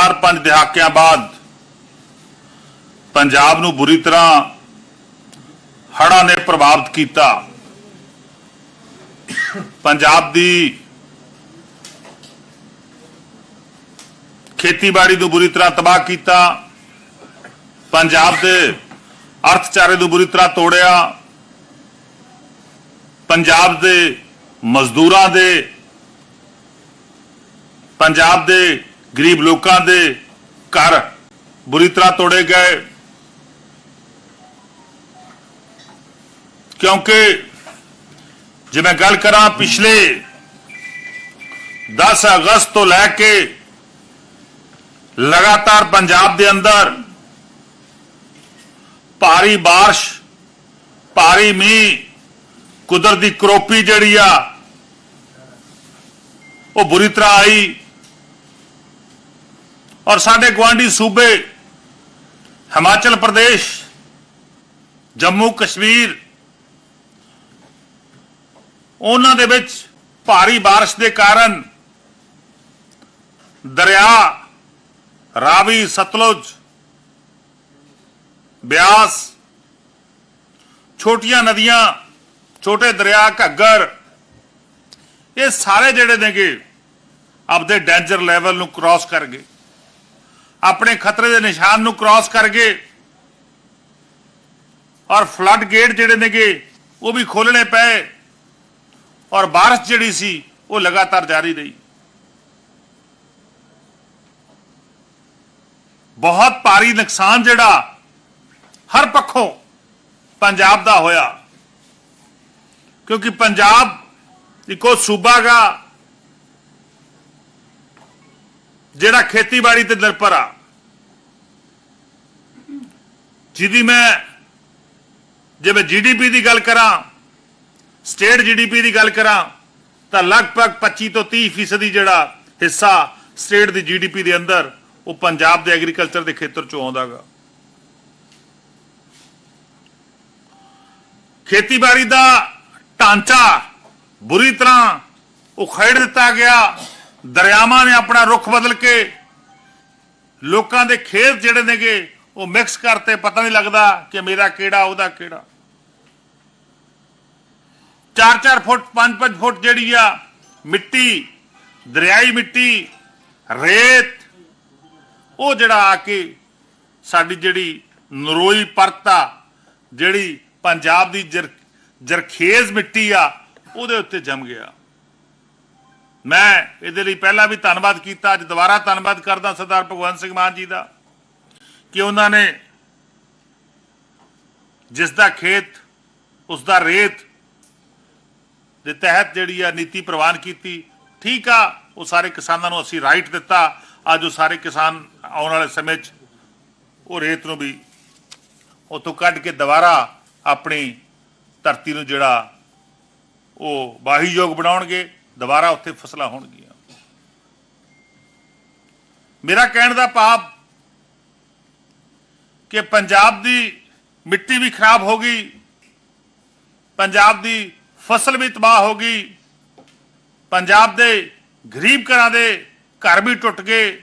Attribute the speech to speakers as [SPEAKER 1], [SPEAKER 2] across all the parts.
[SPEAKER 1] 4-5 ਦਹਾਕਿਆਂ ਬਾਅਦ ਪੰਜਾਬ ਨੂੰ ਬੁਰੀ ਤਰ੍ਹਾਂ ਹੜ੍ਹਾਂ ਨੇ ਪ੍ਰਭਾਵਿਤ ਕੀਤਾ। ਪੰਜਾਬ ਦੀ ਖੇਤੀਬਾੜੀ ਨੂੰ ਬੁਰੀ ਤਰ੍ਹਾਂ ਤਬਾਹ ਕੀਤਾ। ਪੰਜਾਬ ਦੇ ਅਰਥਚਾਰੇ ਨੂੰ ਬੁਰੀ ਤਰ੍ਹਾਂ ਤੋੜਿਆ। ਪੰਜਾਬ ਦੇ ਮਜ਼ਦੂਰਾਂ ਦੇ, ਪੰਜਾਬ ਦੇ ਗਰੀਬ ਲੋਕਾਂ ਦੇ ਘਰ ਬੁਰੀ ਤਰ੍ਹਾਂ ਤੋੜੇ ਗਏ ਕਿਉਂਕਿ ਜੇ ਮੈਂ ਗੱਲ ਕਰਾਂ ਪਿਛਲੇ 10 ਅਗਸਤ ਤੋਂ ਲੈ ਕੇ ਲਗਾਤਾਰ ਪੰਜਾਬ ਦੇ ਅੰਦਰ ਭਾਰੀ بارش ਭਾਰੀ ਮੀਂਹ ਕੁਦਰਤੀ ਕਰੋਪੀ ਜਿਹੜੀ ਆ ਉਹ ਬੁਰੀ ਤਰ੍ਹਾਂ ਆਈ ਔਰ ਸਾਡੇ ਗਵਾਂਢੀ ਸੂਬੇ ਹਿਮਾਚਲ ਪ੍ਰਦੇਸ਼ ਜੰਮੂ ਕਸ਼ਮੀਰ ਉਹਨਾਂ ਦੇ ਵਿੱਚ ਭਾਰੀ بارش ਦੇ ਕਾਰਨ ਦਰਿਆ ਰਾਵੀ ਸਤਲੁਜ ਬਿਆਸ ਛੋਟੀਆਂ ਨਦੀਆਂ ਛੋਟੇ ਦਰਿਆ ਘੱਗਰ ਇਹ ਸਾਰੇ ਜਿਹੜੇ ਨੇਗੇ ਆਪਦੇ ਡੇਂਜਰ ਲੈਵਲ ਨੂੰ ਕ੍ਰਾਸ ਕਰ ਗਏ ਆਪਣੇ ਖਤਰੇ ਦੇ ਨਿਸ਼ਾਨ ਨੂੰ ਕ੍ਰਾਸ ਕਰ ਗਏ ਔਰ ਫਲੱਡ ਗੇਟ ਜਿਹੜੇ ਨੇਗੇ ਉਹ ਵੀ ਖੋਲਣੇ ਪਏ ਔਰ بارش ਜਿਹੜੀ ਸੀ ਉਹ ਲਗਾਤਾਰ ਜਾਰੀ ਰਹੀ ਬਹੁਤ ਭਾਰੀ ਨੁਕਸਾਨ ਜਿਹੜਾ ਹਰ ਪੱਖੋਂ ਪੰਜਾਬ ਦਾ ਹੋਇਆ ਕਿਉਂਕਿ ਪੰਜਾਬ ਇੱਕੋ ਸੂਬਾ ਜਿਹੜਾ ਖੇਤੀਬਾੜੀ ਤੇ ਨਿਰਭਰ ਆ। ਜਿਹਦੀ ਮੈਂ ਜੇ ਮੈਂ ਜੀਡੀਪੀ ਦੀ ਗੱਲ ਕਰਾਂ, ਸਟੇਟ ਜੀਡੀਪੀ ਦੀ ਗੱਲ ਕਰਾਂ, ਤਾਂ ਲਗਭਗ 25 ਤੋਂ 30 ਫੀਸਦੀ ਜਿਹੜਾ ਹਿੱਸਾ ਸਟੇਟ ਦੀ ਜੀਡੀਪੀ ਦੇ ਅੰਦਰ ਉਹ ਪੰਜਾਬ ਦੇ ਐਗਰੀਕਲਚਰ ਦੇ ਖੇਤਰ ਚੋਂ ਆਉਂਦਾਗਾ। ਖੇਤੀਬਾੜੀ ਦਾ ਢਾਂਚਾ ਬੁਰੀ ਤਰ੍ਹਾਂ ਉਖੇੜ ਦਿੱਤਾ ਗਿਆ। ਦਰਿਆਵਾਂ ਨੇ ਆਪਣਾ ਰੁਖ ਬਦਲ ਕੇ ਲੋਕਾਂ ਦੇ ਖੇਤ ਜਿਹੜੇ ਨੇਗੇ, ਉਹ ਮਿਕਸ ਕਰਤੇ। ਪਤਾ ਨਹੀਂ ਲੱਗਦਾ ਕਿ ਮੇਰਾ ਕਿਹੜਾ, ਉਹਦਾ ਕਿਹੜਾ। 4-4 ਫੁੱਟ 5-5 ਫੁੱਟ ਜਿਹੜੀ ਆ, ਮਿੱਟੀ, ਦਰਿਆਈ ਮਿੱਟੀ, ਰੇਤ, ਉਹ ਜਿਹੜਾ ਆ ਕੇ ਸਾਡੀ ਜਿਹੜੀ ਨਰੋਈ ਪਰਤਾ ਜਿਹੜੀ ਪੰਜਾਬ ਦੀ ਜਰ, ਜਰਖੇਜ਼ ਮਿੱਟੀ ਆ, ਉਹਦੇ ਉੱਤੇ ਜੰਮ ਗਿਆ। ਮੈਂ ਇਹਦੇ ਲਈ ਪਹਿਲਾਂ ਵੀ ਧੰਨਵਾਦ ਕੀਤਾ, ਅੱਜ ਦੁਬਾਰਾ ਧੰਨਵਾਦ ਕਰਦਾ ਸਰਦਾਰ ਭਗਵੰਤ ਸਿੰਘ ਮਾਨ ਜੀ ਦਾ, ਕਿ ਉਹਨਾਂ ਨੇ ਜਿਸ ਦਾ ਖੇਤ, ਉਸ ਦਾ ਰੇਤ ਦੇ ਤਹਿਤ ਜਿਹੜੀ ਆ ਨੀਤੀ ਪ੍ਰਵਾਨ ਕੀਤੀ, ਠੀਕ ਆ, ਉਹ ਸਾਰੇ ਕਿਸਾਨਾਂ ਨੂੰ ਅਸੀਂ ਰਾਈਟ ਦਿੱਤਾ, ਅੱਜ ਉਹ ਸਾਰੇ ਕਿਸਾਨ ਆਉਣ ਵਾਲੇ ਸਮੇਂ 'ਚ ਉਹ ਰੇਤ ਨੂੰ ਵੀ ਉਤੋਂ ਕੱਢ ਕੇ ਦੁਬਾਰਾ ਆਪਣੀ ਧਰਤੀ ਨੂੰ ਜਿਹੜਾ ਉਹ ਵਾਹੀਯੋਗ ਬਣਾਉਣਗੇ। ਦੁਬਾਰਾ ਉੱਥੇ ਫਸਲਾਂ ਹੋਣਗੀਆਂ। ਮੇਰਾ ਕਹਿਣ ਦਾ ਭਾਵ ਕਿ ਪੰਜਾਬ ਦੀ ਮਿੱਟੀ ਵੀ ਖਰਾਬ ਹੋ ਗਈ, ਪੰਜਾਬ ਦੀ ਫਸਲ ਵੀ ਤਬਾਹ ਹੋ ਗਈ, ਪੰਜਾਬ ਦੇ ਗਰੀਬ ਘਰਾਂ ਦੇ ਘਰ ਵੀ ਟੁੱਟ ਗਏ।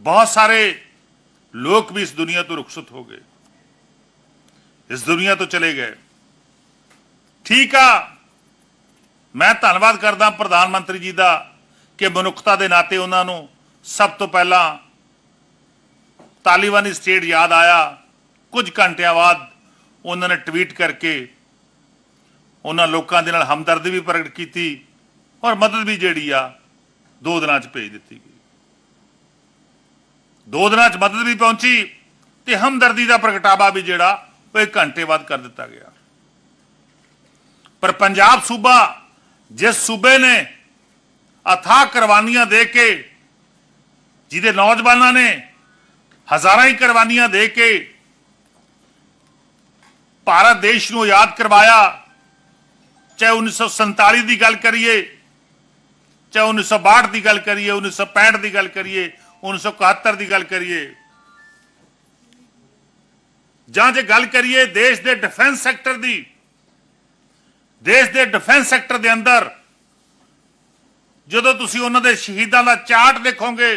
[SPEAKER 1] ਬਹੁਤ ਸਾਰੇ ਲੋਕ ਵੀ ਇਸ ਦੁਨੀਆ ਤੋਂ ਰੁਖਸਤ ਹੋ ਗਏ, ਇਸ ਦੁਨੀਆ ਤੋਂ ਚਲੇ ਗਏ। ਠੀਕ ਆ। ਮੈਂ ਧੰਨਵਾਦ ਕਰਦਾ ਪ੍ਰਧਾਨ ਮੰਤਰੀ ਜੀ ਦਾ ਕਿ ਮਨੁੱਖਤਾ ਦੇ ਨਾਤੇ ਉਹਨਾਂ ਨੂੰ ਸਭ ਤੋਂ ਪਹਿਲਾਂ ਤਾਲਿਬਾਨੀ ਸਟੇਟ ਯਾਦ ਆਇਆ। ਕੁਝ ਘੰਟਿਆਂ ਬਾਅਦ ਉਹਨਾਂ ਨੇ ਟਵੀਟ ਕਰਕੇ ਉਹਨਾਂ ਲੋਕਾਂ ਦੇ ਨਾਲ ਹਮਦਰਦੀ ਵੀ ਪ੍ਰਗਟ ਕੀਤੀ ਔਰ ਮਦਦ ਵੀ ਜਿਹੜੀ ਆ, ਦੋ ਦਿਨਾਂ 'ਚ ਭੇਜ ਦਿੱਤੀ ਗਈ। ਦੋ ਦਿਨਾਂ 'ਚ ਮਦਦ ਵੀ ਪਹੁੰਚੀ ਤੇ ਹਮਦਰਦੀ ਦਾ ਪ੍ਰਗਟਾਵਾ ਵੀ ਜਿਹੜਾ ਉਹ ਇੱਕ ਘੰਟੇ ਬਾਅਦ ਕਰ ਦਿੱਤਾ ਗਿਆ। ਪਰ ਪੰਜਾਬ ਸੂਬਾ ਜਿਸ ਸੂਬੇ ਨੇ ਅਥਾਹ ਕੁਰਬਾਨੀਆਂ ਦੇ ਕੇ, ਜਿਹਦੇ ਨੌਜਵਾਨਾਂ ਨੇ ਹਜ਼ਾਰਾਂ ਹੀ ਕੁਰਬਾਨੀਆਂ ਦੇ ਕੇ ਭਾਰਤ ਦੇਸ਼ ਨੂੰ ਯਾਦ ਕਰਵਾਇਆ, ਚਾਹੇ 1947 ਦੀ ਗੱਲ ਕਰੀਏ, ਚਾਹੇ 1962 ਦੀ ਗੱਲ ਕਰੀਏ 1965 ਦੀ ਗੱਲ ਕਰੀਏ 1971 ਦੀ ਗੱਲ ਕਰੀਏ। ਜਾਂ ਜੇ ਗੱਲ ਕਰੀਏ ਦੇਸ਼ ਦੇ ਡਿਫੈਂਸ ਸੈਕਟਰ ਦੀ ਦੇਸ਼ ਦੇ ਡਿਫੈਂਸ ਸੈਕਟਰ ਦੇ ਅੰਦਰ, ਜਦੋਂ ਤੁਸੀਂ ਉਹਨਾਂ ਦੇ ਸ਼ਹੀਦਾਂ ਦਾ ਚਾਰਟ ਦੇਖੋਗੇ,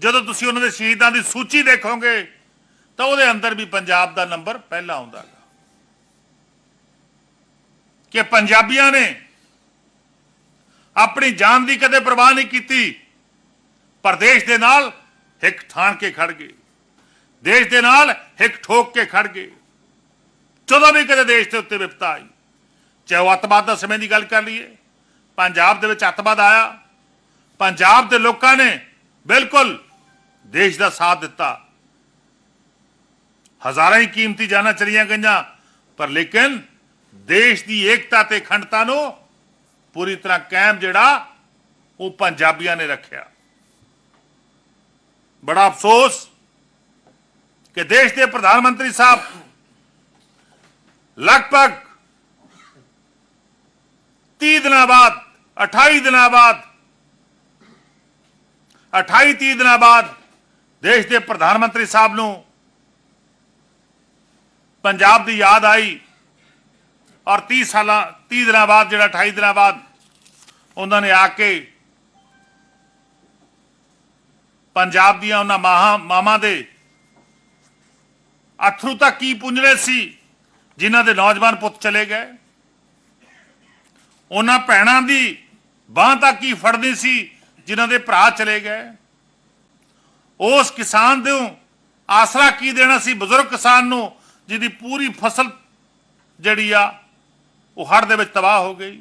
[SPEAKER 1] ਜਦੋਂ ਤੁਸੀਂ ਉਹਨਾਂ ਦੇ ਸ਼ਹੀਦਾਂ ਦੀ ਸੂਚੀ ਦੇਖੋਗੇ, ਤਾਂ ਉਹਦੇ ਅੰਦਰ ਵੀ ਪੰਜਾਬ ਦਾ ਨੰਬਰ ਪਹਿਲਾ ਆਉਂਦਾ ਗਾ। ਕਿ ਪੰਜਾਬੀਆਂ ਨੇ ਆਪਣੀ ਜਾਨ ਦੀ ਕਦੇ ਪਰਵਾਹ ਨਹੀਂ ਕੀਤੀ ਪਰ ਦੇਸ਼ ਦੇ ਨਾਲ ਹਿੱਕ ਠਾਣ ਕੇ ਖੜ ਗਏ, ਦੇਸ਼ ਦੇ ਨਾਲ ਹਿੱਕ ਠੋਕ ਕੇ ਖੜ ਗਏ। ਜਦੋਂ ਵੀ ਕਦੇ ਦੇਸ਼ ਦੇ ਉੱਤੇ ਵਿਪਤਾ ਆਈ ਚਾਹੇ ਉਹ ਅੱਤਵਾਦ ਦਾ ਸਮੇਂ ਦੀ ਗੱਲ ਕਰ ਲਈਏ, ਪੰਜਾਬ ਦੇ ਵਿੱਚ ਅੱਤਵਾਦ ਆਇਆ, ਪੰਜਾਬ ਦੇ ਲੋਕਾਂ ਨੇ ਬਿਲਕੁਲ ਦੇਸ਼ ਦਾ ਸਾਥ ਦਿੱਤਾ। ਹਜ਼ਾਰਾਂ ਹੀ ਕੀਮਤੀ ਜਾਨਾਂ ਚਲੀਆਂ ਗਈਆਂ, ਪਰ ਲੇਕਿਨ ਦੇਸ਼ ਦੀ ਏਕਤਾ ਤੇ ਅਖੰਡਤਾ ਨੂੰ ਪੂਰੀ ਤਰ੍ਹਾਂ ਕਾਇਮ ਜਿਹੜਾ ਉਹ ਪੰਜਾਬੀਆਂ ਨੇ ਰੱਖਿਆ। ਬੜਾ ਅਫਸੋਸ ਕਿ ਦੇਸ਼ ਦੇ ਪ੍ਰਧਾਨ ਮੰਤਰੀ ਸਾਹਿਬ ਲਗਭਗ 30 ਦਿਨਾਂ ਬਾਅਦ 28 ਦਿਨਾਂ ਬਾਅਦ 28 30 ਦਿਨਾਂ ਬਾਅਦ ਦੇਸ਼ ਦੇ ਪ੍ਰਧਾਨ ਮੰਤਰੀ ਸਾਹਿਬ ਨੂੰ ਪੰਜਾਬ ਦੀ ਯਾਦ ਆਈ ਔਰ 30 ਸਾਲਾਂ 30 ਦਿਨਾਂ ਬਾਅਦ ਜਿਹੜਾ 28 ਦਿਨਾਂ ਬਾਅਦ ਉਹਨਾਂ ਨੇ ਆ ਕੇ ਪੰਜਾਬ ਦੀਆਂ ਉਹਨਾਂ ਮਾਹਾਂ ਮਾਮਾ ਦੇ ਅਥਰੂ ਤੱਕ ਕੀ ਪੁੰਜਣੇ ਸੀ, ਜਿਨ੍ਹਾਂ ਦੇ ਨੌਜਵਾਨ ਪੁੱਤ ਚਲੇ ਗਏ। ਉਹਨਾਂ ਭੈਣਾਂ ਦੀ ਬਾਹ ਤੱਕ ਕੀ ਫੜਦੀ ਸੀ, ਜਿਨ੍ਹਾਂ ਦੇ ਭਰਾ ਚਲੇ ਗਏ। ਉਸ ਕਿਸਾਨ ਨੂੰ ਆਸਰਾ ਕੀ ਦੇਣਾ ਸੀ? ਬਜ਼ੁਰਗ ਕਿਸਾਨ ਨੂੰ, ਜਿਹਦੀ ਪੂਰੀ ਫਸਲ ਜਿਹੜੀ ਆ, ਉਹ ਹੜ੍ਹ ਦੇ ਵਿੱਚ ਤਬਾਹ ਹੋ ਗਈ।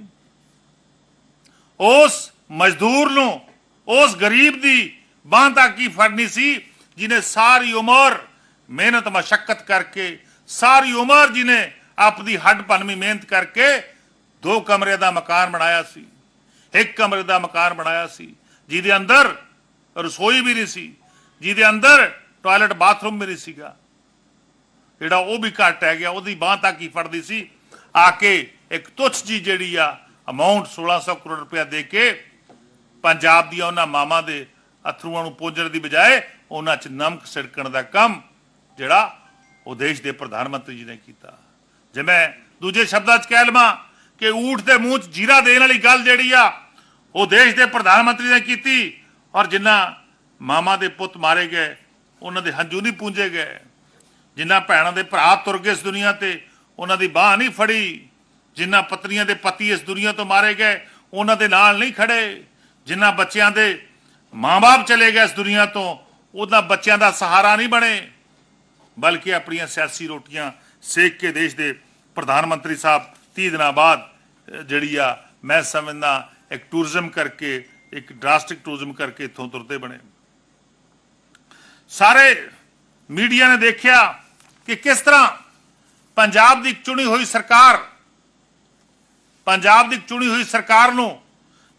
[SPEAKER 1] ਉਸ ਮਜ਼ਦੂਰ ਨੂੰ, ਉਸ ਗਰੀਬ ਦੀ ਬਾਂਹ ਤੱਕ ਕੀ ਫੜਨੀ ਸੀ ਜਿਨੇ ਸਾਰੀ ਉਮਰ ਮਿਹਨਤ, ਮਸ਼ਕਤ ਕਰਕੇ, ਸਾਰੀ ਉਮਰ ਜਿਨੇ ਆਪਣੀ ਹੱਡ ਭੰਨਵੀਂ ਮਿਹਨਤ ਕਰਕੇ ਦੋ ਕਮਰੇ ਦਾ ਮਕਾਨ ਬਣਾਇਆ ਸੀ, ਇੱਕ ਕਮਰੇ ਦਾ ਮਕਾਨ ਬਣਾਇਆ ਸੀ, ਜਿਹਦੇ ਅੰਦਰ ਰਸੋਈ ਵੀ ਨਹੀਂ ਸੀ, ਜਿਹਦੇ ਅੰਦਰ ਟਾਇਲਟ ਬਾਥਰੂਮ ਵੀ ਨਹੀਂ ਸੀਗਾ। ਜਿਹੜਾ ਉਹ ਵੀ ਘੱਟ ਹੈ ਗਿਆ, ਉਹਦੀ ਬਾਹ ਤੱਕ ਹੀ ਫੜਦੀ ਸੀ? ਆ ਕੇ ਇੱਕ ਤੁੱਛ ਜੀ ਜਿਹੜੀ ਆ ਅਮਾਉਂਟ 1600 ਕਰੋੜ ਰੁਪਇਆ ਦੇ ਕੇ ਪੰਜਾਬ ਦੀਆਂ ਉਹਨਾਂ ਮਾਮਾ ਦੇ ਅਥਰੂਆਂ ਨੂੰ ਪੋਜਣ ਦੀ ਬਜਾਏ ਉਹਨਾਂ 'ਚ ਨਮਕ ਛਿੜਕਣ ਦਾ ਕੰਮ ਜਿਹੜਾ ਉਹ ਦੇਸ਼ ਦੇ ਪ੍ਰਧਾਨ ਮੰਤਰੀ ਜੀ ਨੇ ਕੀਤਾ। ਜੇ ਮੈਂ ਦੂਜੇ ਸ਼ਬਦਾਂ 'ਚ ਕਹਿ ਲਵਾਂ ਕਿ ਊਠ ਦੇ ਮੂੰਹ 'ਚ ਜੀਰਾ ਦੇਣ ਵਾਲੀ ਗੱਲ ਜਿਹੜੀ ਆ, ਉਹ ਦੇਸ਼ ਦੇ ਪ੍ਰਧਾਨ ਮੰਤਰੀ ਨੇ ਕੀਤੀ ਔਰ ਜਿੰਨਾ ਮਾਮਾ ਦੇ ਪੁੱਤ ਮਾਰੇ ਗਏ, ਉਹਨਾਂ ਦੇ ਹੰਝੂ ਨਹੀਂ ਪੂੰਝੇ ਗਏ। ਜਿਨ੍ਹਾਂ ਭੈਣਾਂ ਦੇ ਭਰਾ ਤੁਰ ਗਏ ਇਸ ਦੁਨੀਆ ਤੇ, ਉਹਨਾਂ ਦੀ ਬਾਹ ਨਹੀਂ ਫੜੀ। ਜਿਨ੍ਹਾਂ ਪਤਨੀਆਂ ਦੇ ਪਤੀ ਇਸ ਦੁਨੀਆ ਤੋਂ ਮਾਰੇ ਗਏ, ਉਹਨਾਂ ਦੇ ਨਾਲ ਨਹੀਂ ਖੜੇ। ਜਿਨ੍ਹਾਂ ਬੱਚਿਆਂ ਦੇ ਮਾਂ-ਬਾਪ ਚਲੇ ਗਏ ਇਸ ਦੁਨੀਆ ਤੋਂ, ਉਹਨਾਂ ਬੱਚਿਆਂ ਦਾ ਸਹਾਰਾ ਨਹੀਂ ਬਣੇ। ਬਲਕਿ ਆਪਣੀਆਂ ਸਿਆਸੀ ਰੋਟੀਆਂ ਸੇਕ ਕੇ ਦੇਸ਼ ਦੇ ਪ੍ਰਧਾਨ ਮੰਤਰੀ ਸਾਹਿਬ 30 ਦਿਨਾਂ ਬਾਅਦ ਜਿਹੜੀ ਆ, ਮੈਂ ਸਮਝਦਾ ਇੱਕ ਟੂਰਿਜ਼ਮ ਕਰਕੇ, ਇੱਕ ਡਰਾਸਟਿਕ ਟੂਰਿਜ਼ਮ ਕਰਕੇ ਇੱਥੋਂ ਤੁਰਦੇ ਬਣੇ। ਸਾਰੇ ਮੀਡੀਆ ਨੇ ਦੇਖਿਆ ਕਿ ਕਿਸ ਤਰ੍ਹਾਂ ਪੰਜਾਬ ਦੀ ਚੁਣੀ ਹੋਈ ਸਰਕਾਰ, ਪੰਜਾਬ ਦੀ ਚੁਣੀ ਹੋਈ ਸਰਕਾਰ ਨੂੰ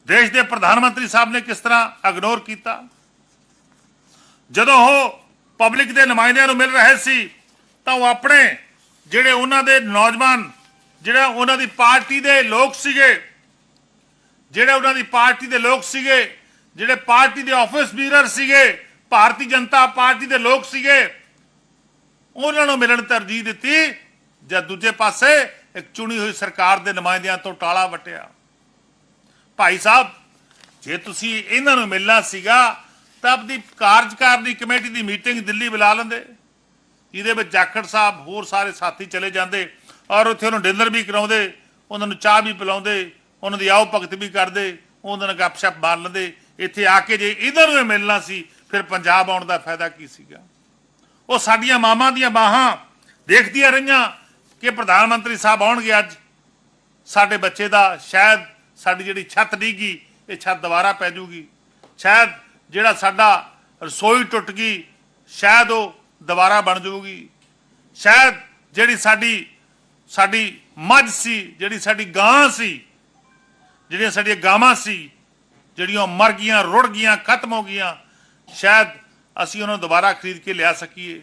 [SPEAKER 1] ਦੇਸ਼ ਦੇ ਪ੍ਰਧਾਨ ਮੰਤਰੀ ਸਾਹਿਬ ਨੇ ਕਿਸ ਤਰ੍ਹਾਂ ਇਗਨੋਰ ਕੀਤਾ? ਜਦੋਂ ਉਹ ਪਬਲਿਕ ਦੇ ਨੁਮਾਇੰਦਿਆਂ ਨੂੰ ਮਿਲ ਰਹੇ ਸੀ, ਤਾਂ ਉਹ ਆਪਣੇ ਜਿਹੜੇ ਉਹਨਾਂ ਦੇ ਨੌਜਵਾਨ ਜਿਹੜਾ ਉਹਨਾਂ ਦੀ ਪਾਰਟੀ ਦੇ ਲੋਕ ਸੀਗੇ, ਜਿਹੜੇ ਉਹਨਾਂ ਦੀ ਪਾਰਟੀ ਦੇ ਲੋਕ ਸੀਗੇ, ਜਿਹੜੇ ਪਾਰਟੀ ਦੇ ਆਫਿਸ ਬੀਰਰ ਸੀਗੇ, ਭਾਰਤੀ ਜਨਤਾ ਪਾਰਟੀ ਦੇ ਲੋਕ ਸੀਗੇ, ਉਹਨਾਂ ਨੂੰ ਮਿਲਣ ਤਰਜੀਹ ਦਿੱਤੀ, ਜਦ ਦੂਜੇ ਪਾਸੇ ਇੱਕ ਚੁਣੀ ਹੋਈ ਸਰਕਾਰ ਦੇ ਨੁਮਾਇੰਦਿਆਂ ਤੋਂ ਟਾਲਾ ਵਟਿਆ। ਭਾਈ ਸਾਹਿਬ, ਜੇ ਤੁਸੀਂ ਇਹਨਾਂ ਨੂੰ ਮਿਲਣਾ ਸੀਗਾ, ਤਾਂ ਆਪਣੀ ਕਾਰਜਕਾਰਨੀ ਕਮੇਟੀ ਦੀ ਮੀਟਿੰਗ ਦਿੱਲੀ ਬੁਲਾ ਲੈਂਦੇ। ਜਿਹਦੇ ਵਿੱਚ ਜਾਖੜ ਸਾਹਿਬ ਹੋਰ ਸਾਰੇ ਸਾਥੀ ਚਲੇ ਜਾਂਦੇ। ਔਰ ਉੱਥੇ ਉਹਨੂੰ ਡਿਨਰ ਵੀ ਕਰਾਉਂਦੇ, ਉਹਨਾਂ ਨੂੰ ਚਾਹ ਵੀ ਪਿਲਾਉਂਦੇ, ਉਹਨਾਂ ਦੀ ਆਓ ਭਗਤ ਵੀ ਕਰਦੇ, ਉਹਨਾਂ ਨਾਲ ਗੱਪਸ਼ਪ ਮਾਰ ਲੈਂਦੇ। ਇੱਥੇ ਆ ਕੇ ਜੇ ਇਧਰ ਨੂੰ ਹੀ ਮਿਲਣਾ ਸੀ, ਫਿਰ ਪੰਜਾਬ ਆਉਣ ਦਾ ਫਾਇਦਾ ਕੀ ਸੀਗਾ? ਉਹ ਸਾਡੀਆਂ ਮਾਵਾਂ ਦੀਆਂ ਬਾਹਾਂ ਦੇਖਦੀਆਂ ਰਹੀਆਂ ਕਿ ਪ੍ਰਧਾਨ ਮੰਤਰੀ ਸਾਹਿਬ ਆਉਣਗੇ ਅੱਜ। ਸਾਡੇ ਬੱਚੇ ਦਾ ਸ਼ਾਇਦ ਸਾਡੀ ਜਿਹੜੀ ਛੱਤ ਡਿੱਗੀ, ਇਹ ਛੱਤ ਦੁਬਾਰਾ ਪੈ ਜੂਗੀ। ਸ਼ਾਇਦ ਜਿਹੜਾ ਸਾਡਾ ਰਸੋਈ ਟੁੱਟ ਗਈ, ਸ਼ਾਇਦ ਉਹ ਦੁਬਾਰਾ ਬਣ ਜਾਊਗੀ ਸ਼ਾਇਦ ਜਿਹੜੀ ਸਾਡੀ ਸਾਡੀ ਮੱਝ ਸੀ, ਜਿਹੜੀ ਸਾਡੀ ਗਾਂ ਸੀ, ਜਿਹੜੀਆਂ ਸਾਡੀਆਂ ਗਾਵਾਂ ਸੀ, ਜਿਹੜੀਆਂ ਮਰ ਗਈਆਂ, ਰੁੜ ਗਈਆਂ, ਖਤਮ ਹੋ ਗਈਆਂ, ਸ਼ਾਇਦ ਅਸੀਂ ਉਹਨਾਂ ਨੂੰ ਦੁਬਾਰਾ ਖਰੀਦ ਕੇ ਲਿਆ ਸਕੀਏ,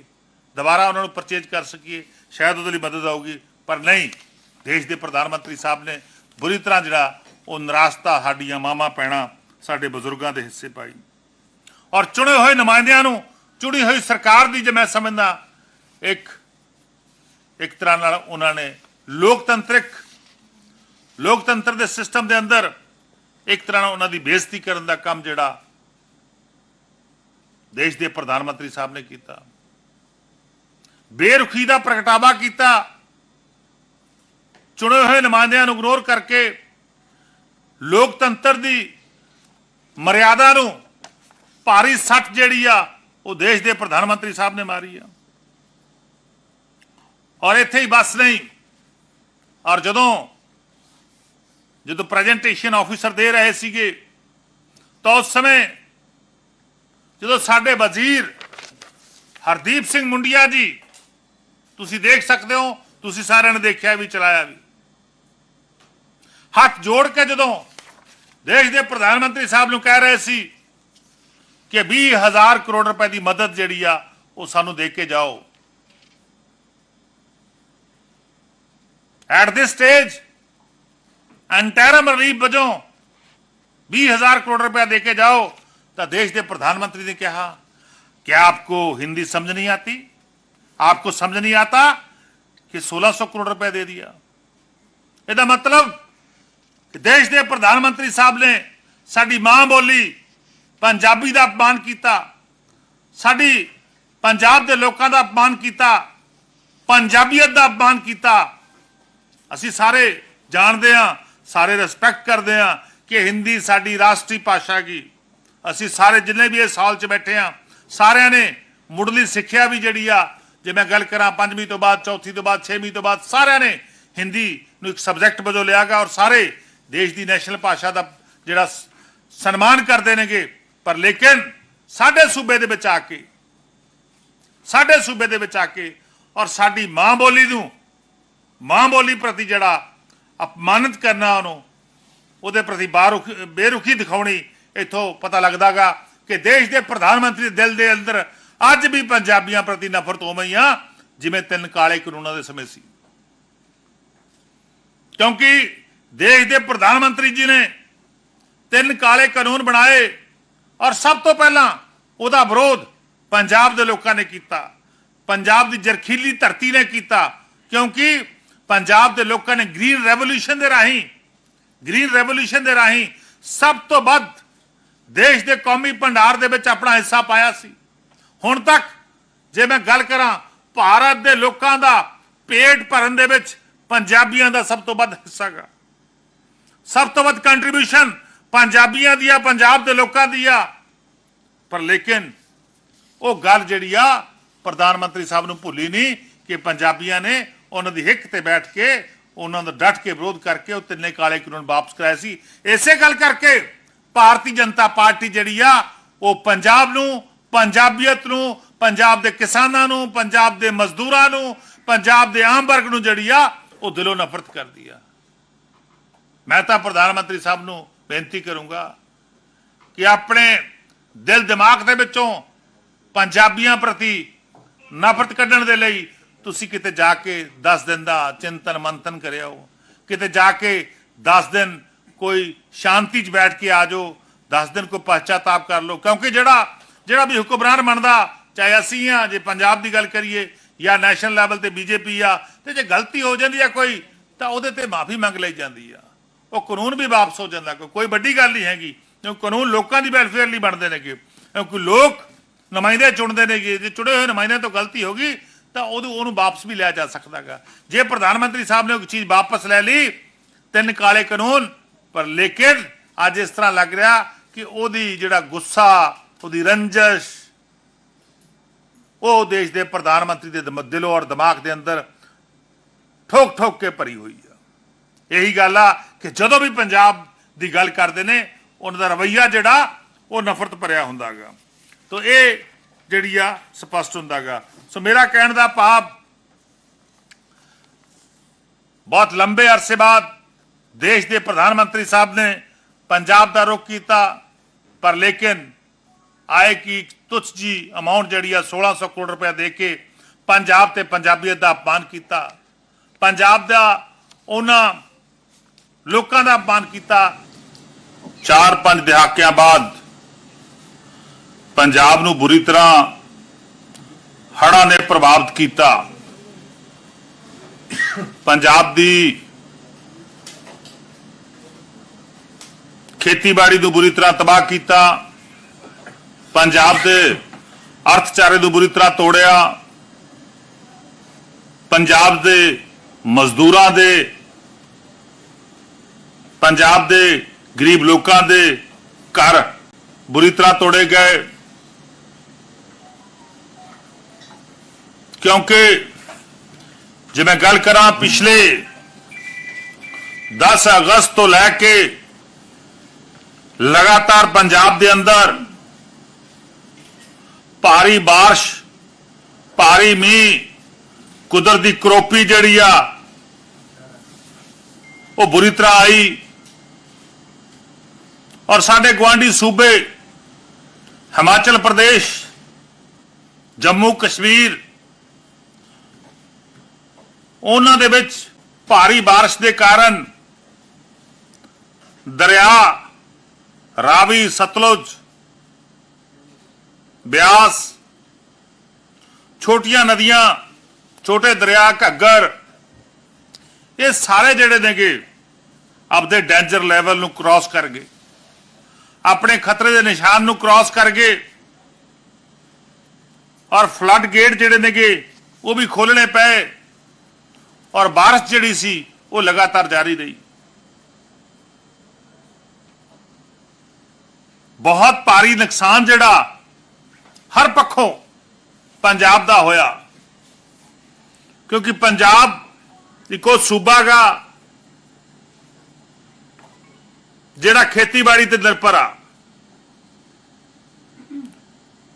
[SPEAKER 1] ਦੁਬਾਰਾ ਉਹਨਾਂ ਨੂੰ ਪਰਚੇਜ ਕਰ ਸਕੀਏ, ਸ਼ਾਇਦ ਉਹਦੇ ਲਈ ਮਦਦ ਆਊਗੀ, ਪਰ ਨਹੀਂ, ਦੇਸ਼ ਦੇ ਪ੍ਰਧਾਨ ਮੰਤਰੀ ਸਾਹਿਬ ਨੇ ਬੁਰੀ ਤਰ੍ਹਾਂ ਜਿਹੜਾ ਉਹ ਨਿਰਾਸਤਾ ਸਾਡੀਆਂ ਮਾਮਾ ਪੈਣਾ ਸਾਡੇ ਬਜ਼ੁਰਗਾਂ ਦੇ ਹਿੱਸੇ ਪਾਈ। ਔਰ ਚੁਣੇ ਹੋਏ ਨੁਮਾਇੰਦਿਆਂ ਨੂੰ, ਚੁਣੀ ਹੋਈ ਸਰਕਾਰ ਦੀ ਜੇ ਮੈਂ ਸਮਝਦਾ, ਇੱਕ ਇੱਕ ਤਰ੍ਹਾਂ ਨਾਲ ਉਹਨਾਂ ਨੇ ਲੋਕਤੰਤਰਿਕ, ਲੋਕਤੰਤਰ ਦੇ ਸਿਸਟਮ ਦੇ ਅੰਦਰ ਇੱਕ ਤਰ੍ਹਾਂ ਨਾਲ ਉਹਨਾਂ ਦੀ ਬੇਇੱਜ਼ਤੀ ਕਰਨ ਦਾ ਕੰਮ ਜਿਹੜਾ ਦੇਸ਼ ਦੇ ਪ੍ਰਧਾਨ ਮੰਤਰੀ ਸਾਹਿਬ ਨੇ ਕੀਤਾ। ਬੇਰੁਖੀ ਦਾ ਪ੍ਰਗਟਾਵਾ ਕੀਤਾ। ਚੁਣੇ ਹੋਏ ਨੁਮਾਇੰਦਿਆਂ ਨੂੰ ਇਗਨੋਰ ਕਰਕੇ ਲੋਕਤੰਤਰ ਦੀ ਮਰਿਆਦਾ ਨੂੰ ਭਾਰੀ ਸੱਟ ਜਿਹੜੀ ਆ ਉਹ ਦੇਸ਼ ਦੇ ਪ੍ਰਧਾਨ ਮੰਤਰੀ ਸਾਹਿਬ ਨੇ ਮਾਰੀ ਆ। ਔਰ ਇੱਥੇ ਹੀ ਬਸ ਨਹੀਂ। ਔਰ ਜਦੋਂ ਜਦੋਂ ਪ੍ਰੈਜੈਂਟੇਸ਼ਨ ਆਫੀਸਰ ਦੇ ਰਹੇ ਸੀਗੇ, ਤਾਂ ਉਸ ਸਮੇਂ ਜਦੋਂ ਸਾਡੇ ਵਜ਼ੀਰ ਹਰਦੀਪ ਸਿੰਘ ਮੁੰਡਿਆ ਜੀ, ਤੁਸੀਂ ਦੇਖ ਸਕਦੇ ਹੋ, ਤੁਸੀਂ ਸਾਰਿਆਂ ਨੇ ਦੇਖਿਆ ਵੀ ਚਲਾਇਆ ਵੀ। ਹੱਥ ਜੋੜ ਕੇ ਜਦੋਂ ਦੇਸ਼ ਦੇ ਪ੍ਰਧਾਨ ਮੰਤਰੀ ਸਾਹਿਬ ਨੂੰ ਕਹਿ ਰਹੇ ਸੀ ਕਿ 20000 ਕਰੋੜ ਰੁਪਏ ਦੀ ਮਦਦ ਜਿਹੜੀ ਆ, ਉਹ ਸਾਨੂੰ ਦੇ ਕੇ ਜਾਓ। at this stage interim relief ਵਜੋਂ 20000 ਕਰੋੜ रुपया दे के जाओ तो देश के प्रधानमंत्री ने कहा क्या आपको हिंदी समझ नहीं आती आपको समझ नहीं आता कि 1600 करोड़ रुपया दे दिया ਇਹਦਾ ਮਤਲਬ ਕਿ ਦੇਸ਼ ਦੇ ਪ੍ਰਧਾਨ ਮੰਤਰੀ ਸਾਹਿਬ ਨੇ ਸਾਡੀ ਮਾਂ ਬੋਲੀ ਪੰਜਾਬੀ ਦਾ ਅਪਮਾਨ ਕੀਤਾ ਸਾਡੀ ਪੰਜਾਬ ਦੇ ਲੋਕਾਂ ਦਾ ਅਪਮਾਨ ਕੀਤਾ ਪੰਜਾਬੀਅਤ ਦਾ ਅਪਮਾਨ ਕੀਤਾ ਅਸੀਂ ਸਾਰੇ ਜਾਣਦੇ ਹਾਂ, ਸਾਰੇ ਰਿਸਪੈਕਟ ਕਰਦੇ ਹਾਂ ਕਿ ਹਿੰਦੀ ਸਾਡੀ ਰਾਸ਼ਟਰੀ ਭਾਸ਼ਾ ਕੀ ਅਸੀਂ ਸਾਰੇ ਜਿੰਨੇ ਵੀ ਇਸ ਹਾਲ 'ਚ ਬੈਠੇ ਹਾਂ, ਸਾਰਿਆਂ ਨੇ ਮੁੱਢਲੀ ਸਿੱਖਿਆ ਵੀ ਜਿਹੜੀ ਆ, ਜੇ ਮੈਂ ਗੱਲ ਕਰਾਂ ਪੰਜਵੀਂ ਤੋਂ ਬਾਅਦ, ਚੌਥੀ ਤੋਂ ਬਾਅਦ, ਛੇਵੀਂ ਤੋਂ ਬਾਅਦ, ਸਾਰਿਆਂ ਨੇ ਹਿੰਦੀ ਨੂੰ ਇੱਕ ਸਬਜੈਕਟ ਵਜੋਂ ਲਿਆਗਾ ਔਰ ਸਾਰੇ ਦੇਸ਼ ਦੀ ਨੈਸ਼ਨਲ ਭਾਸ਼ਾ ਦਾ ਜਿਹੜਾ ਸਨਮਾਨ ਕਰਦੇ ਨੇਗੇ। ਪਰ ਲੇਕਿਨ ਸਾਡੇ ਸੂਬੇ ਦੇ ਵਿੱਚ ਆ ਕੇ, ਸਾਡੇ ਸੂਬੇ ਦੇ ਵਿੱਚ ਆ ਕੇ ਔਰ ਸਾਡੀ ਮਾਂ ਬੋਲੀ ਨੂੰ ਮਾਂ ਬੋਲੀ ਪ੍ਰਤੀ ਜਿਹੜਾ ਅਪਮਾਨਿਤ ਕਰਨਾ ਉਹਨੂੰ, ਉਹਦੇ ਪ੍ਰਤੀ ਬਾਰੁਖ ਬੇਰੁਖੀ ਦਿਖਾਉਣੀ, ਇਥੋਂ ਪਤਾ ਲੱਗਦਾਗਾ ਕਿ ਦੇਸ਼ ਦੇ ਪ੍ਰਧਾਨ ਮੰਤਰੀ ਦਿਲ ਦੇ ਅੰਦਰ ਅੱਜ ਵੀ ਪੰਜਾਬੀਆਂ ਪ੍ਰਤੀ ਨਫ਼ਰਤ ਹੋ ਗਈ ਆ, ਜਿਵੇਂ ਤਿੰਨ ਕਾਲੇ ਕਾਨੂੰਨਾਂ ਦੇ ਸਮੇਂ ਸੀ। ਕਿਉਂਕਿ ਦੇਸ਼ ਦੇ ਪ੍ਰਧਾਨ ਮੰਤਰੀ ਜੀ ਨੇ ਤਿੰਨ ਕਾਲੇ ਕਾਨੂੰਨ ਬਣਾਏ ਔਰ ਸਭ ਤੋਂ ਪਹਿਲਾਂ ਉਹਦਾ ਵਿਰੋਧ ਪੰਜਾਬ ਦੇ ਲੋਕਾਂ ਨੇ ਕੀਤਾ, ਪੰਜਾਬ ਦੀ ਜਰਖੀਲੀ ਧਰਤੀ ਨੇ ਕੀਤਾ, ਕਿਉਂਕਿ ਪੰਜਾਬ ਦੇ ਲੋਕਾਂ ਨੇ ਗ੍ਰੀਨ ਰੈਵੋਲੂਸ਼ਨ ਦੇ ਰਾਹੀਂ, ਗ੍ਰੀਨ ਰੈਵੋਲੂਸ਼ਨ ਦੇ ਰਾਹੀਂ ਸਭ ਤੋਂ ਵੱਧ ਦੇਸ਼ ਦੇ ਕੌਮੀ ਭੰਡਾਰ ਦੇ ਵਿੱਚ ਆਪਣਾ ਹਿੱਸਾ ਪਾਇਆ ਸੀ। ਹੁਣ ਤੱਕ ਜੇ ਮੈਂ ਗੱਲ ਕਰਾਂ ਭਾਰਤ ਦੇ ਲੋਕਾਂ ਦਾ ਪੇਟ ਭਰਨ ਦੇ ਵਿੱਚ ਪੰਜਾਬੀਆਂ ਦਾ ਸਭ ਤੋਂ ਵੱਧ ਹਿੱਸਾ ਗਾ ਸਭ ਤੋਂ ਵੱਧ ਕੰਟਰੀਬਿਊਸ਼ਨ ਪੰਜਾਬੀਆਂ ਦੀ ਆ, ਪੰਜਾਬ ਦੇ ਲੋਕਾਂ ਦੀ ਆ। ਪਰ ਲੇਕਿਨ ਉਹ ਗੱਲ ਜਿਹੜੀ ਆ, ਪ੍ਰਧਾਨ ਮੰਤਰੀ ਸਾਹਿਬ ਨੂੰ ਭੁੱਲੀ ਨਹੀਂ ਕਿ ਪੰਜਾਬੀਆਂ ਨੇ ਉਹਨਾਂ ਦੀ ਹਿੱਕ ਤੇ ਬੈਠ ਕੇ ਉਹਨਾਂ ਦਾ ਡਟ ਕੇ ਵਿਰੋਧ ਕਰਕੇ ਉਹ ਤਿੰਨੇ ਕਾਲੇ ਕਾਨੂੰਨ ਵਾਪਸ ਕਰਾਏ ਸੀ। ਇਸੇ ਗੱਲ ਕਰਕੇ ਭਾਰਤੀ ਜਨਤਾ ਪਾਰਟੀ ਜਿਹੜੀ ਆ, ਉਹ ਪੰਜਾਬ ਨੂੰ, ਪੰਜਾਬੀਅਤ ਨੂੰ, ਪੰਜਾਬ ਦੇ ਕਿਸਾਨਾਂ ਨੂੰ, ਪੰਜਾਬ ਦੇ ਮਜ਼ਦੂਰਾਂ ਨੂੰ, ਪੰਜਾਬ ਦੇ ਆਮ ਵਰਗ ਨੂੰ ਜਿਹੜੀ ਆ, ਉਹ ਦਿਲੋਂ ਨਫ਼ਰਤ ਕਰਦੀ ਆ। ਮੈਂ ਤਾਂ ਪ੍ਰਧਾਨ ਮੰਤਰੀ ਸਾਹਿਬ ਨੂੰ ਬੇਨਤੀ ਕਰੂੰਗਾ ਕਿ ਆਪਣੇ ਦਿਲ ਦਿਮਾਗ ਦੇ ਵਿੱਚੋਂ ਪੰਜਾਬੀਆਂ ਪ੍ਰਤੀ ਨਫ਼ਰਤ ਕੱਢਣ ਦੇ ਲਈ ਤੁਸੀਂ ਕਿਤੇ ਜਾ ਕੇ 10 ਦਿਨ ਦਾ ਚਿੰਤਨ ਮੰਤਨ ਕਰਿਆ ਹੋ ਕਿਤੇ ਜਾ ਕੇ 10 ਦਿਨ ਕੋਈ ਸ਼ਾਂਤੀ 'ਚ ਬੈਠ ਕੇ ਆ ਜਾਓ 10 ਦਿਨ ਕੋਈ ਪਛਤਾਤਾਪ ਕਰ ਲਓ। ਕਿਉਂਕਿ ਜਿਹੜਾ ਜਿਹੜਾ ਵੀ ਹੁਕਮਰਾਨ ਬਣਦਾ, ਚਾਹੇ ਅਸੀਂ ਆ, ਜੇ ਪੰਜਾਬ ਦੀ ਗੱਲ ਕਰੀਏ ਜਾਂ ਨੈਸ਼ਨਲ ਲੈਵਲ ਤੇ ਬੀਜੇਪੀ ਆ, ਤੇ ਜੇ ਗਲਤੀ ਹੋ ਜਾਂਦੀ ਆ ਕੋਈ, ਤਾਂ ਉਹਦੇ ਤੇ ਮਾਫੀ ਮੰਗ ਲਈ ਜਾਂਦੀ ਆ। ਉਹ ਕਾਨੂੰਨ ਵੀ ਵਾਪਸ ਹੋ ਜਾਂਦਾ, ਕੋਈ ਕੋਈ ਵੱਡੀ ਗੱਲ ਨਹੀਂ ਹੈਗੀ। ਕਿਉਂਕਿ ਕਾਨੂੰਨ ਲੋਕਾਂ ਦੀ ਵੈਲਫੇਅਰ ਲਈ ਬਣਦੇ ਨੇਗੇ। ਕਿਉਂਕਿ ਲੋਕ ਨੁਮਾਇੰਦੇ ਚੁਣਦੇ ਨੇਗੇ। ਜੇ ਚੁਣੇ ਹੋਏ ਨੁਮਾਇੰਦਿਆਂ ਤੋਂ ਗਲਤੀ ਹੋ ਗਈ ਤਾਂ ਉਹਨੂੰ ਉਹਨੂੰ ਵਾਪਸ ਵੀ ਲਿਆ ਜਾ ਸਕਦਾਗਾ। ਜੇ ਪ੍ਰਧਾਨ ਮੰਤਰੀ ਸਾਹਿਬ ਨੇ ਉਹ ਚੀਜ਼ ਵਾਪਸ ਲੈ ਲਈ, ਤਿੰਨ ਕਾਲੇ ਕਾਨੂੰਨ, ਪਰ ਲੇਕਿਨ ਅੱਜ ਇਸ ਤਰ੍ਹਾਂ ਲੱਗ ਰਿਹਾ ਕਿ ਉਹਦੀ ਜਿਹੜਾ ਗੁੱਸਾ, ਉਹਦੀ ਰੰਜਸ਼, ਉਹ ਦੇਸ਼ ਦੇ ਪ੍ਰਧਾਨ ਮੰਤਰੀ ਦੇ, ਦਿਲੋਂ ਔਰ ਦਿਮਾਗ ਦੇ ਅੰਦਰ ਠੋਕ ਠੋਕ ਕੇ ਭਰੀ ਹੋਈ ਆ। ਇਹੀ ਗੱਲ ਆ ਕਿ ਜਦੋਂ ਵੀ ਪੰਜਾਬ ਦੀ ਗੱਲ ਕਰਦੇ ਨੇ, ਉਹਨਾਂ ਦਾ ਰਵਈਆ ਜਿਹੜਾ, ਉਹ ਨਫ਼ਰਤ ਭਰਿਆ ਹੁੰਦਾਗਾ। ਤੋ ਇਹ ਜਿਹੜੀ ਆ ਸਪਸ਼ਟ ਹੁੰਦਾਗਾ। ਸੋ ਮੇਰਾ ਕਹਿਣ ਦਾ ਭਾਵ, ਬਹੁਤ ਲੰਬੇ ਅਰਸੇ ਬਾਅਦ ਦੇਸ਼ ਦੇ ਪ੍ਰਧਾਨ ਮੰਤਰੀ ਸਾਹਿਬ ਨੇ ਪੰਜਾਬ ਦਾ ਰੁਖ ਕੀਤਾ, ਪਰ ਲੇਕਿਨ ਆਏ ਕਿ ਤੁਛ ਜੀ ਅਮਾਉਂਟ ਜਿਹੜੀ ਆ 1600 ਕਰੋੜ ਰੁਪਏ ਦੇ ਕੇ ਪੰਜਾਬ ਤੇ ਪੰਜਾਬੀਅਤ ਦਾ ਅਪਮਾਨ ਕੀਤਾ। ਪੰਜਾਬ ਦਾ ਉਹਨਾਂ ਲੋਕਾਂ ਦਾ ਅਪਮਾਨ ਕੀਤਾ। 4-5 ਦਹਾਕਿਆਂ ਬਾਅਦ ਪੰਜਾਬ ਨੂੰ ਬੁਰੀ ਤਰ੍ਹਾਂ ਹੜ੍ਹਾਂ ਨੇ ਪ੍ਰਭਾਵਿਤ ਕੀਤਾ। ਪੰਜਾਬ ਦੀ ਖੇਤੀਬਾੜੀ ਨੂੰ ਬੁਰੀ ਤਰ੍ਹਾਂ ਤਬਾਹ ਕੀਤਾ। ਪੰਜਾਬ ਦੇ ਅਰਥਚਾਰੇ ਨੂੰ ਬੁਰੀ ਤਰ੍ਹਾਂ ਤੋੜਿਆ। ਪੰਜਾਬ ਦੇ ਮਜ਼ਦੂਰਾਂ ਦੇ, ਪੰਜਾਬ ਦੇ ਗਰੀਬ ਲੋਕਾਂ ਦੇ ਘਰ ਬੁਰੀ ਤਰ੍ਹਾਂ ਤੋੜੇ ਗਏ। क्योंकि जो मैं गल करा पिछले 10 अगस्त तो लैके लगातार पंजाब के अंदर भारी बारिश, भारी मीह, कुदरती करोपी जड़ी आ तरह आई। और साढ़े ਔਰ सूबे, हिमाचल प्रदेश, जम्मू कश्मीर ਉਹਨਾਂ ਦੇ ਵਿੱਚ ਭਾਰੀ بارش ਦੇ ਕਾਰਨ ਦਰਿਆ ਰਾਵੀ ਸਤਲੁਜ ਬਿਆਸ ਛੋਟੀਆਂ ਨਦੀਆਂ ਛੋਟੇ ਦਰਿਆ ਘੱਗਰ ਇਹ ਸਾਰੇ ਜਿਹੜੇ ਨੇਗੇ ਆਪਦੇ ਡੇਂਜਰ ਲੈਵਲ ਨੂੰ ਕ੍ਰਾਸ ਕਰ ਗਏ ਆਪਣੇ ਖਤਰੇ ਦੇ ਨਿਸ਼ਾਨ ਨੂੰ ਕ੍ਰਾਸ ਕਰ ਗਏ ਔਰ ਫਲੱਡ ਗੇਟ ਜਿਹੜੇ ਨੇਗੇ ਉਹ ਵੀ ਖੋਲਣੇ ਪਏ ਔਰ ਬਾਰਿਸ਼ ਜਿਹੜੀ ਸੀ, ਉਹ ਲਗਾਤਾਰ ਜਾਰੀ ਰਹੀ। ਬਹੁਤ ਭਾਰੀ ਨੁਕਸਾਨ ਜਿਹੜਾ ਹਰ ਪੱਖੋਂ ਪੰਜਾਬ ਦਾ ਹੋਇਆ। ਕਿਉਂਕਿ ਪੰਜਾਬ ਇੱਕੋ ਸੂਬਾ ਗਾ, ਜਿਹੜਾ ਖੇਤੀਬਾੜੀ ਤੇ ਨਿਰਭਰ ਆ।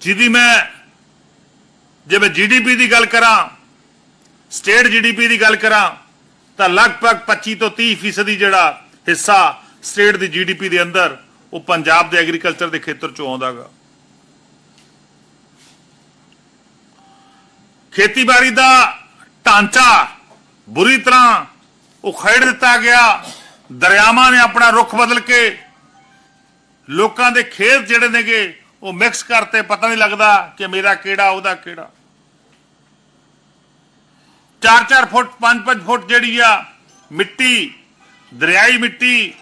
[SPEAKER 1] ਜਿਹਦੀ ਮੈਂ, ਜੇ ਮੈਂ ਜੀਡੀਪੀ ਦੀ ਗੱਲ ਕਰਾਂ ਸਟੇਟ ਜੀਡੀਪੀ ਦੀ ਗੱਲ ਕਰਾਂ ਤਾਂ ਲਗਭਗ 25 ਤੋਂ 30 ਫੀਸਦੀ ਜਿਹੜਾ ਹਿੱਸਾ ਸਟੇਟ ਦੀ ਜੀਡੀਪੀ ਦੇ ਅੰਦਰ ਉਹ ਪੰਜਾਬ ਦੇ ਐਗਰੀਕਲਚਰ ਦੇ ਖੇਤਰ ਚੋਂ ਆਉਂਦਾਗਾ। ਖੇਤੀਬਾੜੀ ਦਾ ਢਾਂਚਾ ਬੁਰੀ ਤਰ੍ਹਾਂ ਉਖੇੜ ਦਿੱਤਾ ਗਿਆ। ਦਰਿਆਵਾਂ ਨੇ ਆਪਣਾ ਰੁਖ ਬਦਲ ਕੇ ਲੋਕਾਂ ਦੇ ਖੇਤ ਜਿਹੜੇ ਨੇਗੇ ਉਹ ਮਿਕਸ ਕਰਤੇ। ਪਤਾ ਨਹੀਂ ਲੱਗਦਾ ਕਿ ਮੇਰਾ ਕਿਹੜਾ, ਉਹਦਾ ਕਿਹੜਾ। 4-4 ਫੁੱਟ 5-5 ਫੁੱਟ ਜਿਹੜੀ ਆ, ਮਿੱਟੀ, ਦਰਿਆਈ ਮਿੱਟੀ,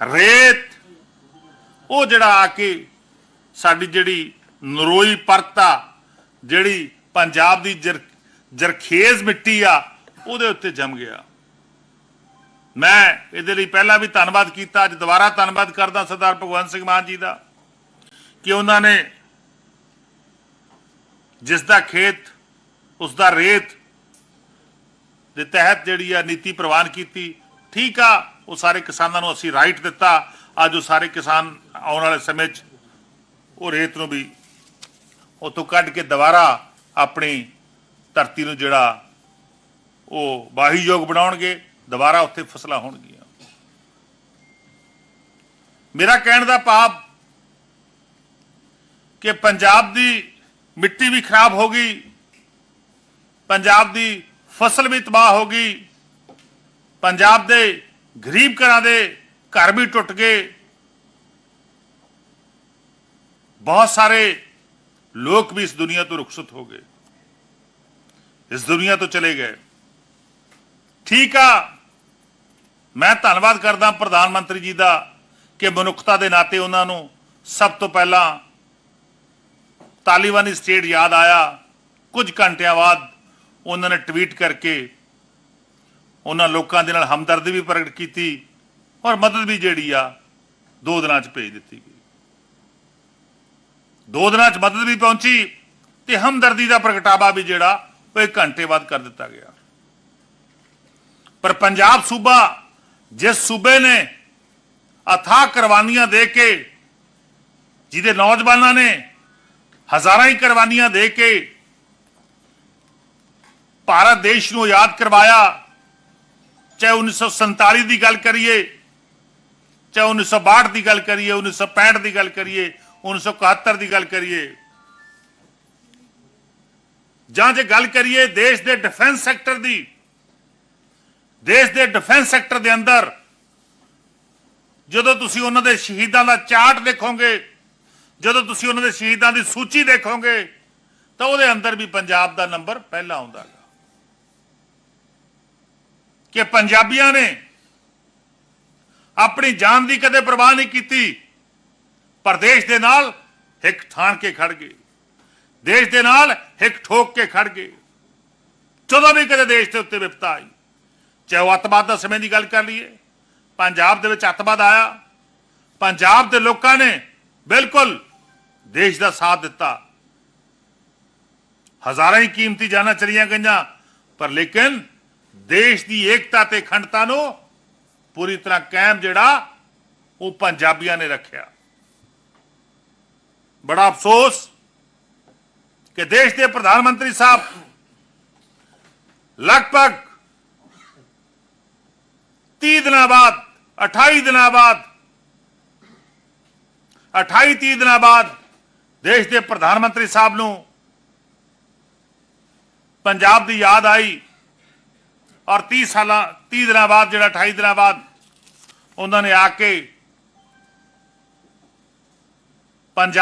[SPEAKER 1] ਰੇਤ, ਉਹ ਜਿਹੜਾ ਆ ਕੇ ਸਾਡੀ ਜਿਹੜੀ ਨਰੋਈ ਪਰਤਾ ਜਿਹੜੀ ਪੰਜਾਬ ਦੀ ਜਰ, ਜਰਖੇਜ਼ ਮਿੱਟੀ ਆ, ਉਹਦੇ ਉੱਤੇ ਜੰਮ ਗਿਆ। ਮੈਂ ਇਹਦੇ ਲਈ ਪਹਿਲਾਂ ਵੀ ਧੰਨਵਾਦ ਕੀਤਾ, ਅੱਜ ਦੁਬਾਰਾ ਧੰਨਵਾਦ ਕਰਦਾ ਸਰਦਾਰ ਭਗਵੰਤ ਸਿੰਘ ਮਾਨ ਜੀ ਦਾ, ਕਿ ਉਹਨਾਂ ਨੇ ਜਿਸ ਦਾ ਖੇਤ ਉਸ ਦਾ ਰੇਤ ਦੇ ਤਹਿਤ ਜਿਹੜੀ ਆ ਨੀਤੀ ਪ੍ਰਵਾਨ ਕੀਤੀ, ਠੀਕ ਆ, ਉਹ ਸਾਰੇ ਕਿਸਾਨਾਂ ਨੂੰ ਅਸੀਂ ਰਾਈਟ ਦਿੱਤਾ। ਅੱਜ ਉਹ ਸਾਰੇ ਕਿਸਾਨ ਆਉਣ ਵਾਲੇ ਸਮੇਂ 'ਚ ਉਹ ਰੇਤ ਨੂੰ ਵੀ ਉਤੋਂ ਕੱਢ ਕੇ ਦੁਬਾਰਾ ਆਪਣੀ ਧਰਤੀ ਨੂੰ ਜਿਹੜਾ ਉਹ ਵਾਹੀਯੋਗ ਬਣਾਉਣਗੇ, ਦੁਬਾਰਾ ਉੱਥੇ ਫਸਲਾਂ ਹੋਣਗੀਆਂ। ਮੇਰਾ ਕਹਿਣ ਦਾ ਭਾਵ ਕਿ ਪੰਜਾਬ ਦੀ ਮਿੱਟੀ ਵੀ ਖਰਾਬ ਹੋ ਗਈ, ਪੰਜਾਬ ਦੀ ਫਸਲ ਵੀ ਤਬਾਹ ਹੋ ਗਈ। ਪੰਜਾਬ ਦੇ ਗਰੀਬ ਘਰਾਂ ਦੇ ਘਰ ਵੀ ਟੁੱਟ ਗਏ। ਬਹੁਤ ਸਾਰੇ ਲੋਕ ਵੀ ਇਸ ਦੁਨੀਆ ਤੋਂ ਰੁਖਸਤ ਹੋ ਗਏ। ਇਸ ਦੁਨੀਆ ਤੋਂ ਚਲੇ ਗਏ। ਠੀਕ ਆ। ਮੈਂ ਧੰਨਵਾਦ ਕਰਦਾ ਪ੍ਰਧਾਨ ਮੰਤਰੀ ਜੀ ਦਾ ਕਿ ਮਨੁੱਖਤਾ ਦੇ ਨਾਤੇ ਉਹਨਾਂ ਨੂੰ ਸਭ ਤੋਂ ਪਹਿਲਾਂ ਤਾਲਿਬਾਨੀ ਸਟੇਟ ਯਾਦ ਆਇਆ। ਕੁਝ ਘੰਟਿਆਂ ਬਾਅਦ ਉਹਨਾਂ ਨੇ ਟਵੀਟ ਕਰਕੇ ਉਹਨਾਂ ਲੋਕਾਂ ਦੇ ਨਾਲ ਹਮਦਰਦੀ ਵੀ ਪ੍ਰਗਟ ਕੀਤੀ ਔਰ ਮਦਦ ਵੀ ਜਿਹੜੀ ਆ ਦੋ ਦਿਨਾਂ 'ਚ ਭੇਜ ਦਿੱਤੀ ਗਈ। ਦੋ ਦਿਨਾਂ 'ਚ ਮਦਦ ਵੀ ਪਹੁੰਚੀ ਤੇ ਹਮਦਰਦੀ ਦਾ ਪ੍ਰਗਟਾਵਾ ਵੀ ਜਿਹੜਾ ਉਹ ਇੱਕ ਘੰਟੇ ਬਾਅਦ ਕਰ ਦਿੱਤਾ ਗਿਆ। ਪਰ ਪੰਜਾਬ ਸੂਬਾ ਜਿਸ ਸੂਬੇ ਨੇ ਅਥਾਹ ਕੁਰਬਾਨੀਆਂ ਦੇ ਕੇ ਜਿਹਦੇ ਨੌਜਵਾਨਾਂ ਨੇ ਹਜ਼ਾਰਾਂ ਹੀ ਕੁਰਬਾਨੀਆਂ ਦੇ ਕੇ ਭਾਰਤ ਦੇਸ਼ ਨੂੰ ਆਜ਼ਾਦ ਕਰਵਾਇਆ। ਚਾਹੇ 1947 ਦੀ ਗੱਲ ਕਰੀਏ, ਚਾਹੇ 1962 ਦੀ ਗੱਲ ਕਰੀਏ 1965 ਦੀ ਗੱਲ ਕਰੀਏ 1971 ਦੀ ਗੱਲ ਕਰੀਏ। ਜਾਂ ਜੇ ਗੱਲ ਕਰੀਏ ਦੇਸ਼ ਦੇ ਡਿਫੈਂਸ ਸੈਕਟਰ ਦੀ, ਦੇਸ਼ ਦੇ ਡਿਫੈਂਸ ਸੈਕਟਰ ਦੇ ਅੰਦਰ, ਜਦੋਂ ਤੁਸੀਂ ਉਹਨਾਂ ਦੇ ਸ਼ਹੀਦਾਂ ਦਾ ਚਾਰਟ ਦੇਖੋਗੇ, ਜਦੋਂ ਤੁਸੀਂ ਉਹਨਾਂ ਦੇ ਸ਼ਹੀਦਾਂ ਦੀ ਸੂਚੀ ਦੇਖੋਗੇ, ਤਾਂ ਉਹਦੇ ਅੰਦਰ ਵੀ ਪੰਜਾਬ ਦਾ ਨੰਬਰ ਪਹਿਲਾ ਆਉਂਦਾ ਹੈ। ਕਿ ਪੰਜਾਬੀਆਂ ਨੇ ਆਪਣੀ ਜਾਨ ਦੀ ਕਦੇ ਪਰਵਾਹ ਨਹੀਂ ਕੀਤੀ। ਪਰ ਦੇਸ਼ ਦੇ ਨਾਲ ਹਿੱਕ ਥਾਣ ਕੇ ਖੜ ਗਏ। ਦੇਸ਼ ਦੇ ਨਾਲ ਹਿੱਕ ਠੋਕ ਕੇ ਖੜ ਗਏ। ਜਦੋਂ ਵੀ ਕਦੇ ਦੇਸ਼ ਦੇ ਉੱਤੇ ਵਿਪਤਾ ਆਈ, ਚਾਹੇ ਉਹ ਅੱਤਵਾਦ ਦਾ ਸਮੇਂ ਦੀ ਗੱਲ ਕਰ ਲਈਏ, ਪੰਜਾਬ ਦੇ ਵਿੱਚ ਅੱਤਵਾਦ ਆਇਆ। ਪੰਜਾਬ ਦੇ ਲੋਕਾਂ ਨੇ ਬਿਲਕੁਲ ਦੇਸ਼ ਦਾ ਸਾਥ ਦਿੱਤਾ। ਹਜ਼ਾਰਾਂ ਹੀ ਕੀਮਤੀ ਜਾਨਾਂ ਚਲੀਆਂ ਗਈਆਂ, ਪਰ ਲੇਕਿਨ ਦੇਸ਼ ਦੀ ਏਕਤਾ ਤੇ ਅਖੰਡਤਾ ਨੂੰ ਪੂਰੀ ਤਰ੍ਹਾਂ ਕਾਇਮ ਜਿਹੜਾ ਉਹ ਪੰਜਾਬੀਆਂ ਨੇ ਰੱਖਿਆ। ਬੜਾ ਅਫਸੋਸ ਕਿ ਦੇਸ਼ ਦੇ ਪ੍ਰਧਾਨ ਮੰਤਰੀ ਸਾਹਿਬ ਲਗਭਗ 30 ਦਿਨਾਂ ਬਾਅਦ 28 ਦਿਨਾਂ ਬਾਅਦ 28 30 ਦਿਨਾਂ ਬਾਅਦ ਦੇਸ਼ ਦੇ ਪ੍ਰਧਾਨ ਮੰਤਰੀ ਸਾਹਿਬ ਨੂੰ ਪੰਜਾਬ ਦੀ ਯਾਦ ਆਈ। ਔਰ 30 ਸਾਲਾਂ 30 ਦਿਨਾਂ ਬਾਅਦ ਜਿਹੜਾ 28 ਦਿਨਾਂ ਬਾਅਦ ਉਹਨਾਂ ਨੇ ਆ ਕੇ ਪੰਜਾਬ